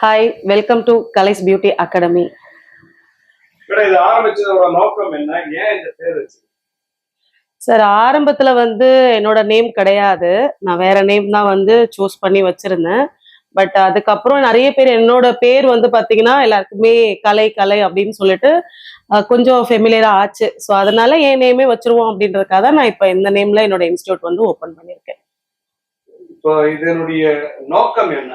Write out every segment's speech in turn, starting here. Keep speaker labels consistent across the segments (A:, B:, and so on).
A: Hi welcome to Kalai's beauty academy sir ஆரம்பத்துல வந்து என்னோட நேம் கிடையாது. நான் வேற நேம் தான் வந்து சூஸ் பண்ணி வச்சிருந்தேன். பட் அதுக்கப்புறம் நிறைய பேர் என்னோட பேர் வந்து பாத்தீங்கன்னா எல்லாருக்குமே கலை கலை அப்படின்னு சொல்லிட்டு கொஞ்சம் ஃபெமிலியரா ஆச்சு. ஸோ அதனால என் நேமே வச்சிருவோம் அப்படின்றதுக்காக தான் நான் இப்போ இந்த நேம்ல என்னோட இன்ஸ்டியூட் வந்து ஓப்பன் பண்ணியிருக்கேன்.
B: இப்போ இதனுடைய நோக்கம் என்ன?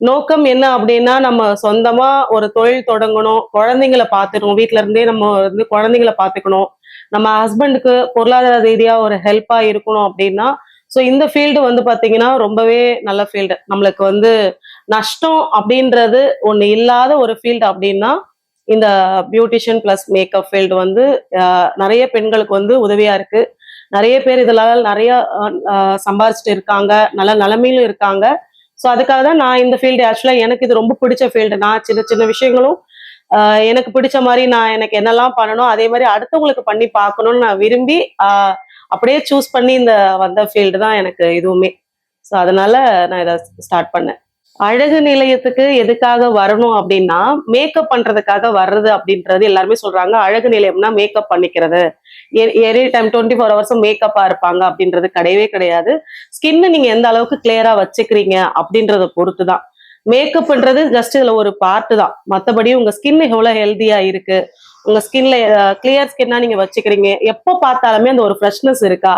A: நோக்கம் என்ன அப்படின்னா நம்ம சொந்தமா ஒரு தொழில் தொடங்கணும் குழந்தைங்கள பார்த்துக்கணும் வீட்டுல இருந்தே நம்ம வந்து குழந்தைங்கள பார்த்துக்கணும். நம்ம ஹஸ்பண்டுக்கு பொருளாதார ரீதியா ஒரு ஹெல்ப்பா இருக்கணும் அப்படின்னா ஸோ இந்த ஃபீல்டு வந்து பாத்தீங்கன்னா ரொம்பவே நல்ல ஃபீல்டு நம்மளுக்கு வந்து நஷ்டம் அப்படின்றது ஒண்ணு இல்லாத ஒரு ஃபீல்டு அப்படின்னா இந்த பியூட்டிஷியன் பிளஸ் மேக்கப் ஃபீல்டு வந்து நிறைய பெண்களுக்கு வந்து உதவியா இருக்கு. நிறைய பேர் இதனால நிறைய சம்பாதிச்சுட்டு இருக்காங்க. நல்ல நிலைமையிலும் இருக்காங்க. ஸோ அதுக்காக தான் நான் இந்த ஃபீல்டு ஆக்சுவலாக எனக்கு இது ரொம்ப பிடிச்ச ஃபீல்டு நான் சின்ன சின்ன விஷயங்களும் எனக்கு பிடிச்ச மாதிரி நான் எனக்கு என்னெல்லாம் பண்ணணும் அதே மாதிரி அடுத்தவங்களுக்கு பண்ணி பார்க்கணும்னு நான் விரும்பி அப்படியே சூஸ் பண்ணி இந்த வந்த ஃபீல்டு தான் எனக்கு இதுவுமே. ஸோ அதனால நான் இதை ஸ்டார்ட் பண்ணேன். அழகு நிலையத்துக்கு எதுக்காக வரணும் அப்படின்னா மேக்கப் பண்றதுக்காக வர்றது அப்படின்றது எல்லாருமே சொல்றாங்க. அழகு நிலையம்னா மேக்கப் பண்ணிக்கிறது. எனி டைம் டுவெண்ட்டி ஃபோர் ஹவர்ஸும் மேக்கப்பா இருப்பாங்க அப்படின்றது கிடையவே கிடையாது. ஸ்கின்னை நீங்க எந்த அளவுக்கு கிளியரா வச்சுக்கிறீங்க அப்படின்றத பொறுத்து தான் மேக்கப்ன்றது ஜஸ்ட் இதுல ஒரு பார்ட் தான். மற்றபடி உங்க ஸ்கின் எவ்வளவு ஹெல்த்தியா இருக்கு? உங்க ஸ்கின்ல கிளியர் ஸ்கின்னா நீங்க வச்சுக்கிறீங்க. எப்போ பார்த்தாலுமே அந்த ஒரு ஃப்ரெஷ்னஸ் இருக்கா?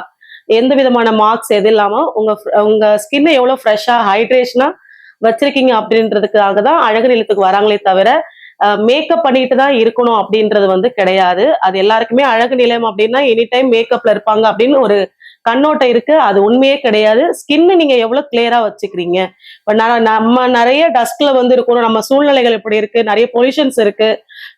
A: எந்த விதமான மார்க்ஸ் எது இல்லாம உங்க உங்க ஸ்கின்னை எவ்வளவு ஃப்ரெஷ்ஷா ஹைட்ரேஷனா வச்சிருக்கீங்க அப்படின்றதுக்காக தான் அழகு நிலத்துக்கு வராங்களே தவிர மேக்கப் பண்ணிட்டு தான் இருக்கணும் அப்படின்றது வந்து கிடையாது. அது எல்லாருக்குமே அழகு நிலையம் அப்படின்னா எனி டைம் மேக்கப்ல இருப்பாங்க அப்படின்னு ஒரு கண்ணோட்டம் இருக்கு. அது உண்மையே கிடையாது. ஸ்கின்னு நீங்க எவ்வளவு கிளியரா வச்சுக்கிறீங்க? இப்போ நான் நம்ம நிறைய டஸ்ட்ல வந்து இருக்கணும். நம்ம சூழ்நிலைகள் இப்படி இருக்கு. நிறைய பொல்யூஷன்ஸ் இருக்கு.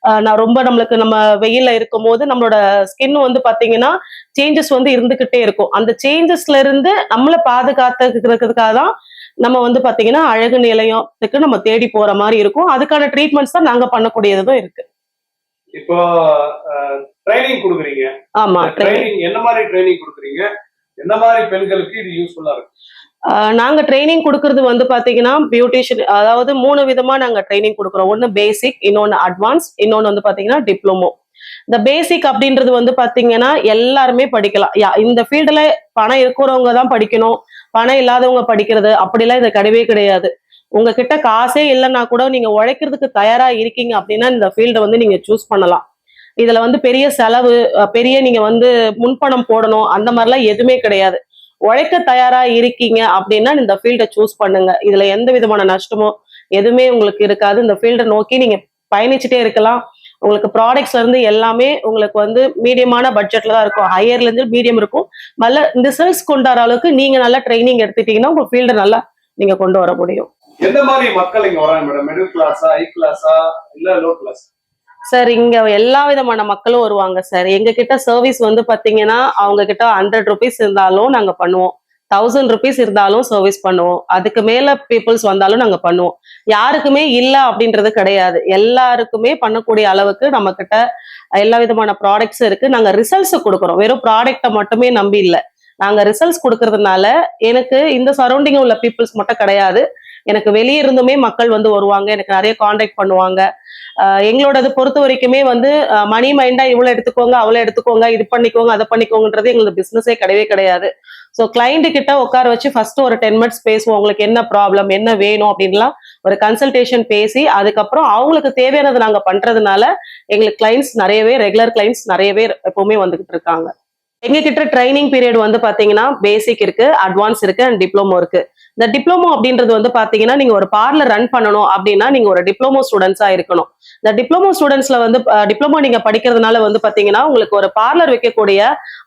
A: ஆஹ் நான் ரொம்ப நம்மளுக்கு நம்ம வெயில்ல இருக்கும் போது நம்மளோட ஸ்கின் வந்து பாத்தீங்கன்னா சேஞ்சஸ் வந்து இருந்துகிட்டே இருக்கும். அந்த சேஞ்சஸ்ல இருந்து நம்மளை பாதுகாத்துக்கிறதுக்காக தான் நம்ம வந்து பாத்தீங்கன்னா அழகு நிலையத்துக்கு நம்ம தேடி போற மாதிரி இருக்கும். அதுக்கான ட்ரீட்மெண்ட்ஸ் தான் நாங்க பண்ணக்கூடியதும் இருக்கு.
B: இப்போ ட்ரைனிங் கொடுக்குறீங்க.
A: ஆமா.
B: ட்ரைனிங் என்ன மாதிரி ட்ரைனிங் கொடுக்குறீங்க? என்ன மாதிரி பெண்களுக்கு இது யூஸ்ஃபுல்லா இருக்கும்
A: ஆஹ் நாங்க ட்ரைனிங் கொடுக்கறது வந்து பாத்தீங்கன்னா பியூட்டிஷியன் அதாவது மூணு விதமா நாங்க ட்ரைனிங் கொடுக்குறோம். ஒன்னு பேசிக் இன்னொன்னு அட்வான்ஸ் இன்னொன்னு வந்து பாத்தீங்கன்னா டிப்ளமோ இந்த பேசிக் அப்படின்றது வந்து பாத்தீங்கன்னா எல்லாருமே படிக்கலாம். இந்த ஃபீல்டுல பணம் இருக்கிறவங்க தான் படிக்கணும். பணம் இல்லாதவங்க படிக்கிறது அப்படிலாம் இது கிடையவே கிடையாது. உங்ககிட்ட காசே இல்லைன்னா கூட நீங்க உழைக்கிறதுக்கு தயாரா இருக்கீங்க அப்படின்னா இந்த ஃபீல்டை வந்து நீங்க சூஸ் பண்ணலாம். இதுல வந்து பெரிய செலவு பெரிய நீங்க வந்து முன்பணம் போடணும் அந்த மாதிரிலாம் எதுவுமே கிடையாது. உழைக்க தயாரா இருக்கீங்க அப்படின்னா இந்த ஃபீல்டை சூஸ் பண்ணுங்க. இதுல எந்த விதமான நஷ்டமோ எதுவுமே உங்களுக்கு இருக்காது. இந்த ஃபீல்டை நோக்கி நீங்க பயணிச்சுட்டே இருக்கலாம். உங்களுக்கு ப்ராடக்ட்ஸ்ல இருந்து எல்லாமே உங்களுக்கு வந்து மீடியமான பட்ஜெட்ல தான் இருக்கும். ஹையர்ல இருந்து மீடியம் இருக்கும். நல்ல ரிசல்ட்ஸ் கொண்டு வர அளவுக்கு நீங்க நல்லா ட்ரைனிங் எடுத்துட்டீங்கன்னா உங்க ஃபீல்டை நல்லா நீங்க கொண்டு வர முடியும்.
B: எந்த மாதிரி மக்கள் இங்க வராங்க மேடம் மிடில் கிளாஸா ஹை கிளாஸா இல்ல லோ கிளாஸ்
A: சார் இங்க எல்லா விதமான மக்களும் வருவாங்க சார் எங்க கிட்ட சர்வீஸ் வந்து பாத்தீங்கன்னா அவங்க கிட்ட ஹண்ட்ரட் ருபீஸ் இருந்தாலும் நாங்க பண்ணுவோம். தௌசண்ட் ருபீஸ் இருந்தாலும் சர்வீஸ் பண்ணுவோம். அதுக்கு மேல பீப்புள்ஸ் வந்தாலும் நாங்க பண்ணுவோம். யாருக்குமே இல்ல அப்படின்றது கிடையாது. எல்லாருக்குமே பண்ணக்கூடிய அளவுக்கு நம்ம கிட்ட எல்லா விதமான ப்ராடக்ட்ஸ் இருக்கு. நாங்க ரிசல்ட்ஸ் கொடுக்குறோம். வெறும் ப்ராடக்டை மட்டுமே நம்பி இல்லை. நாங்க ரிசல்ட்ஸ் கொடுக்கறதுனால எனக்கு இந்த சரௌண்டிங் உள்ள பீப்புள்ஸ் மட்டும் கிடையாது. எனக்கு வெளியே இருந்துமே மக்கள் வந்து வருவாங்க. எனக்கு நிறைய காண்டாக்ட் பண்ணுவாங்க. எங்களோடது பொறுத்த வரைக்குமே வந்து மணி மைண்டா இவ்வளவு எடுத்துக்கோங்க அவ்வளவு எடுத்துக்கோங்க இது பண்ணிக்கோங்க அதை பண்ணிக்கோங்கன்றது எங்களுக்கு பிசினஸே கிடையவே கிடையாது. ஸோ கிளைண்ட் கிட்ட உட்கார வச்சு ஃபர்ஸ்ட் ஒரு டென் மினிட்ஸ் பேசுவோம். உங்களுக்கு என்ன ப்ராப்ளம் என்ன வேணும் அப்படின்லாம் ஒரு கன்சல்டேஷன் பேசி அதுக்கப்புறம் அவங்களுக்கு தேவையானது நாங்க பண்றதுனால எங்களுக்கு கிளைண்ட்ஸ் நிறையவே ரெகுலர் கிளைண்ட்ஸ் நிறையவே எப்பவுமே வந்துகிட்டு இருக்காங்க. எங்ககிட்ட ட்ரைனிங் பீரியட் வந்து பாத்தீங்கன்னா பேசிக் இருக்கு அட்வான்ஸ் இருக்கு அண்ட் டிப்ளமோ இருக்கு. இந்த டிப்ளமோ அப்படின்றது வந்து பாத்தீங்கன்னா நீங்க ஒரு பார்லர் ரன் பண்ணணும் அப்படின்னா நீங்க ஒரு டிப்ளமோ ஸ்டூடெண்ட்ஸா இருக்கணும். இந்த டிப்ளமோ ஸ்டூடெண்ட்ஸ்ல வந்து டிப்ளமோ நீங்க படிக்கிறதுனால வந்து பாத்தீங்கன்னா உங்களுக்கு ஒரு பார்லர் வைக்கக்கூடிய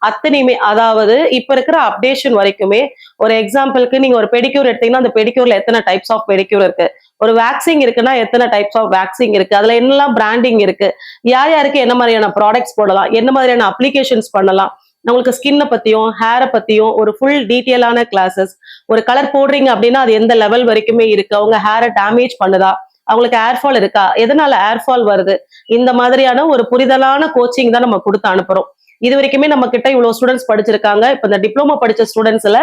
A: அத்தனையுமே அதாவது இப்ப இருக்கிற அப்டேஷன் வரைக்குமே ஒரு எக்ஸாம்பிளுக்கு நீங்க ஒரு பெடிக்யூர் எடுத்தீங்கன்னா அந்த பெடிக்யூர்ல எத்தனை டைப்ஸ் ஆஃப் பெடிக்யூர் இருக்கு? ஒரு வேக்சிங் இருக்குன்னா எத்தனை டைப்ஸ் ஆஃப் வேக்சிங் இருக்கு? அதுல என்னெல்லாம் பிராண்டிங் இருக்கு? யார் யாருக்கு என்ன மாதிரியான ப்ராடக்ட்ஸ் போடலாம்? என்ன மாதிரியான அப்ளிகேஷன்ஸ் பண்ணலாம்? நம்மளுக்கு ஸ்கின்னை பத்தியும் ஹேரை பத்தியும் ஒரு ஃபுல் டீட்டெயிலான கிளாஸஸ் ஒரு கலர் போடுறீங்க அப்படின்னா அது எந்த லெவல் வரைக்குமே இருக்கு. அவங்க ஹேரை டேமேஜ் பண்ணுதா? அவங்களுக்கு ஏர்ஃபால் இருக்கா? எதனால ஏர்ஃபால் வருது? இந்த மாதிரியான ஒரு புரிதலான கோச்சிங் தான் நம்ம கொடுத்து அனுப்புறோம். இது வரைக்குமே நம்ம கிட்ட இவ்வளவு ஸ்டூடெண்ட்ஸ் படிச்சிருக்காங்க. இப்ப இந்த டிப்ளமோ படிச்ச ஸ்டூடெண்ட்ஸ்ல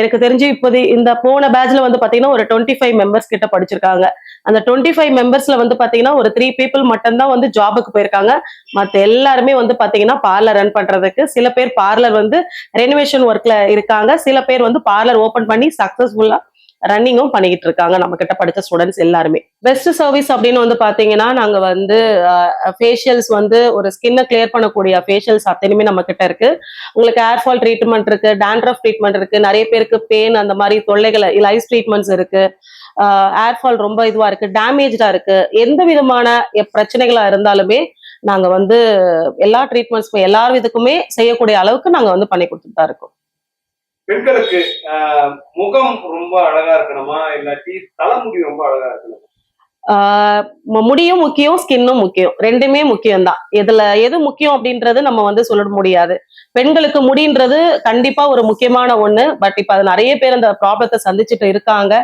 A: எனக்கு தெரிஞ்சு இப்போது இந்த போன பேட்ச்ல வந்து பாத்தீங்கன்னா ஒரு டுவெண்ட்டி ஃபைவ் மெம்பர்ஸ் கிட்ட படிச்சிருக்காங்க. அந்த டுவெண்ட்டி ஃபைவ் மெம்பர்ஸ்ல வந்து பாத்தீங்கன்னா ஒரு த்ரீ பீப்புள் மட்டும்தான் வந்து ஜாபுக்கு போயிருக்காங்க. மத்த எல்லாருமே வந்து பாத்தீங்கன்னா பார்லர் ரன் பண்றதுக்கு சில பேர் பார்லர் வந்து ரெனோவேஷன் ஒர்க்ல இருக்காங்க. சில பேர் வந்து பார்லர் ஓபன் பண்ணி சக்சஸ்ஃபுல்லா ரன்னிங்கும் பண்ணிக்கிட்டு இருக்காங்க நம்ம கிட்ட படித்த ஸ்டூடெண்ட்ஸ் எல்லாருமே. பெஸ்ட் சர்வீஸ் அப்படின்னு வந்து பாத்தீங்கன்னா நாங்க வந்து ஃபேஷியல்ஸ் வந்து ஒரு ஸ்கின்னை கிளியர் பண்ணக்கூடிய ஃபேஷியல்ஸ் அத்தனையுமே நம்ம கிட்ட இருக்கு. உங்களுக்கு ஏர் ஃபால் ட்ரீட்மெண்ட் இருக்கு டேண்ட்ரஃப் ட்ரீட்மெண்ட் இருக்கு நிறைய பேருக்கு பெயின் அந்த மாதிரி தொல்லைகளை லைஃப் ட்ரீட்மெண்ட்ஸ் இருக்கு. ஏர்ஃபால் ஃபால் ரொம்ப இதுவா இருக்கு டேமேஜா இருக்கு. எந்த விதமான பிரச்சனைகளா இருந்தாலுமே நாங்க வந்து எல்லா ட்ரீட்மெண்ட்ஸ்க்கும் எல்லா விதக்குமே செய்யக்கூடிய அளவுக்கு நாங்க வந்து பண்ணி கொடுத்துட்டு தான் இருக்கோம்.
B: பெண்களுக்கு முகம் ரொம்ப அழகா இருக்கணுமா? இல்லாட்டி தலைமுடி ரொம்ப அழகா இருக்கணுமா?
A: முடியும் முக்கியம் ஸ்கின்னும் முக்கியம். ரெண்டுமே முக்கியம் தான் இதுல எது முக்கியம் அப்படின்றது நம்ம வந்து சொல்ல முடியாது. பெண்களுக்கு முடின்றது கண்டிப்பா ஒரு முக்கியமான ஒண்ணு. பட் இப்ப அது நிறைய பேர் அந்த ப்ராப்ளத்தை சந்திச்சுட்டு இருக்காங்க.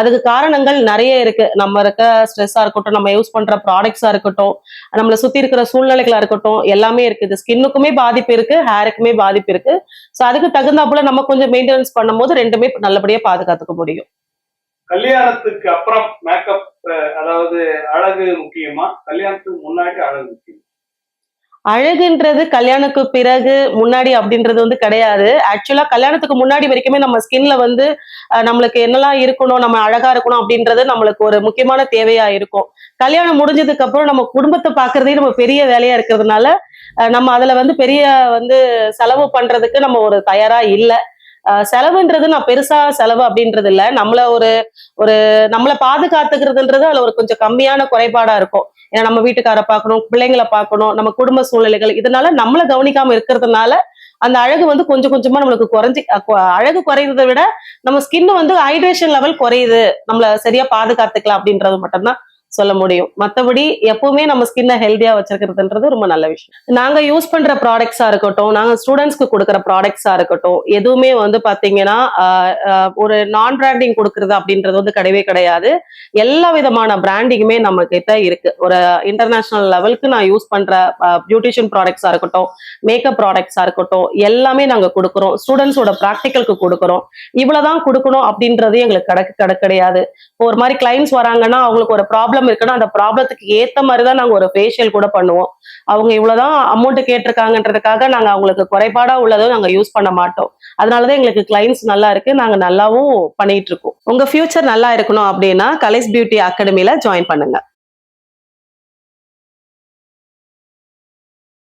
A: அதுக்கு காரணங்கள் நிறைய இருக்கு. நம்ம இருக்க ஸ்ட்ரெஸ்ஸா இருக்கட்டும் நம்ம யூஸ் பண்ற ப்ராடக்ட்ஸா இருக்கட்டும் நம்மளை சுத்தி இருக்கிற சூழ்நிலைகளா இருக்கட்டும் எல்லாமே இருக்குது ஸ்கின்னுக்குமே பாதிப்பு இருக்கு ஹேருக்குமே பாதிப்பு இருக்கு. ஸோ அதுக்கு தகுந்தாப்புல நம்ம கொஞ்சம் மெயின்டெனன்ஸ் பண்ணும்போது ரெண்டுமே நல்லபடியா பாதுகாத்துக்க முடியும்.
B: கல்யாணத்துக்கு அப்புறம் மேக்கப் அதாவது அழகு முக்கியமா? கல்யாணத்துக்கு முன்னாடி அழகு முக்கியம்?
A: அழகுன்றது கல்யாணத்துக்கு பிறகு முன்னாடி அப்படின்றது வந்து கிடையாது. ஆக்சுவலா கல்யாணத்துக்கு முன்னாடி வரைக்குமே நம்ம ஸ்கின்ல வந்து நம்மளுக்கு என்னெல்லாம் இருக்கணும் நம்ம அழகா இருக்கணும் அப்படின்றது நம்மளுக்கு ஒரு முக்கியமான தேவையா இருக்கும். கல்யாணம் முடிஞ்சதுக்கு அப்புறம் நம்ம குடும்பத்தை பாக்குறதே நம்ம பெரிய வேலையா இருக்கிறதுனால அஹ், நம்ம அதுல வந்து பெரிய வந்து செலவு பண்றதுக்கு நம்ம ஒரு தயாரா இல்லை. செலவுன்றது நான் பெருசா செலவு அப்படின்றது இல்ல நம்மள ஒரு ஒரு நம்மளை பாதுகாத்துக்கிறதுன்றது அதுல ஒரு கொஞ்சம் கம்மியான குறைபாடா இருக்கும். ஏன்னா நம்ம வீட்டுக்கார பார்க்கணும் பிள்ளைங்களை பார்க்கணும் நம்ம குடும்ப சூழ்நிலைகள் இதனால நம்மள கவனிக்காம இருக்கிறதுனால அந்த அழகு வந்து கொஞ்சம் கொஞ்சமா நம்மளுக்கு குறைஞ்சி அழகு குறையறதை விட நம்ம ஸ்கின் வந்து ஹைட்ரேஷன் லெவல் குறையுது. நம்மள சரியா பாதுகாத்துக்கலாம் அப்படின்றது மட்டும்தான். சொல்ல முடியும். மத்தபடி எப்பவுமே நம்ம ஸ்கின்னை ஹெல்தியா வச்சிருக்கிறதுன்றது ரொம்ப நல்ல விஷயம். நாங்க யூஸ் பண்ற ப்ராடக்ட்ஸா இருக்கட்டும் நாங்க ஸ்டூடெண்ட்ஸ்க்கு கொடுக்குற ப்ராடக்ட்ஸா இருக்கட்டும் எதுவுமே வந்து பாத்தீங்கன்னா ஒரு நான் பிராண்டிங் கொடுக்கறது அப்படின்றது வந்து கிடையவே கிடையாது. எல்லா விதமான பிராண்டிங்குமே நம்ம கிட்ட இருக்கு. ஒரு இன்டர்நேஷனல் லெவலுக்கு நான் யூஸ் பண்ற பியூட்டிஷியன் ப்ராடக்ட்ஸா இருக்கட்டும் மேக்கப் ப்ராடக்ட்ஸா இருக்கட்டும் எல்லாமே நாங்க கொடுக்குறோம். ஸ்டூடெண்ட்ஸோட ப்ராக்டிக்கலுக்கு கொடுக்குறோம். இவ்வளவுதான் கொடுக்கணும் அப்படின்றது எங்களுக்கு கிடக்கு கிடக்கு கிடையாது. இப்போ ஒரு மாதிரி கிளைண்ட்ஸ் வராங்கன்னா அவங்களுக்கு ஒரு ப்ராப்ளம் இருக்குன்னா அந்த ப்ராப்ளத்துக்கு ஏத்த மாதிரி தான் நாங்க ஒரு ஃபேஷியல் கூட பண்ணுவோம். அவங்க இவ்வளவுதான் அமௌண்ட் கேட்டிருக்காங்கன்றதுக்காக நாங்க அவங்களுக்கு குறைபாடா உள்ளதும் நாங்க யூஸ் பண்ண மாட்டோம். அதனாலதான் எங்களுக்கு கிளைண்ட்ஸ் நல்லா இருக்கு. நாங்க நல்லாவும் பண்ணிட்டு இருக்கோம். உங்க ஃபியூச்சர் நல்லா இருக்கணும் அப்படின்னா கலைஸ் பியூட்டி அகாடமியில ஜாயின் பண்ணுங்க.